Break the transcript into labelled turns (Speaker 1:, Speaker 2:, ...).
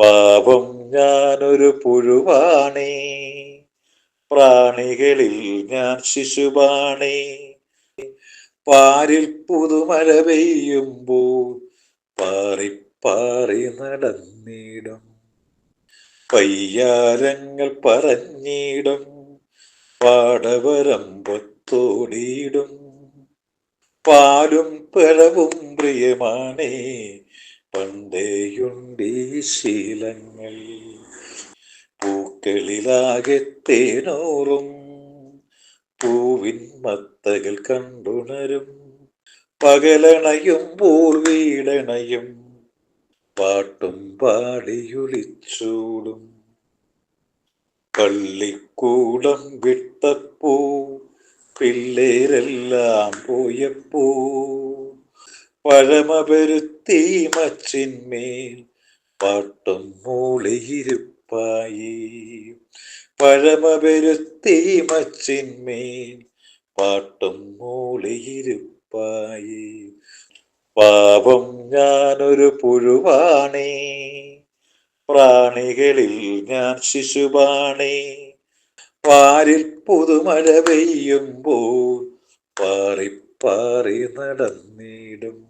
Speaker 1: പാപം ഞാനൊരു പുഴുവാണേ. പ്രാണികളിൽ ഞാൻ ശിശുവാണേ. പാരിൽ പുതുമഴ പെയ്യുമ്പോൾ പാറി പാറി നടന്നിടും. പയ്യാരങ്ങൾ പറഞ്ഞിടും. പാടവരമ്പത്തോടിയിടും. പാലും പിളവും പ്രിയമാണേ. പണ്ടേയുണ്ടീ ശീലങ്ങൾ. പൂക്കളിലാകെ തേനോറും പൂവിൻ മത്തകൾ കണ്ടുണരും. പകലണയും പൂർവീടണയും പാട്ടും പാടിയൊളിച്ചൂടും പള്ളിക്കൂടം വിട്ടപ്പൂ പിള്ളേരെല്ലാം പോയപ്പോ പഴമപെരുത്തി മച്ചിന്മേൽ പാട്ടും മൂളിയിരുപ്പായി. പഴമപെരുത്തി മച്ചിന്മേൽ പാട്ടും മൂളിയിരുപ്പായി. പാപം ഞാനൊരു പുഴുവാണേ പ്രാണികളിൽ ഞാൻ ശിശുവാണേ. പാരിൽ പുതുമഴ പെയ്യുമ്പോൾ പാറി പാറി നടന്നിടും.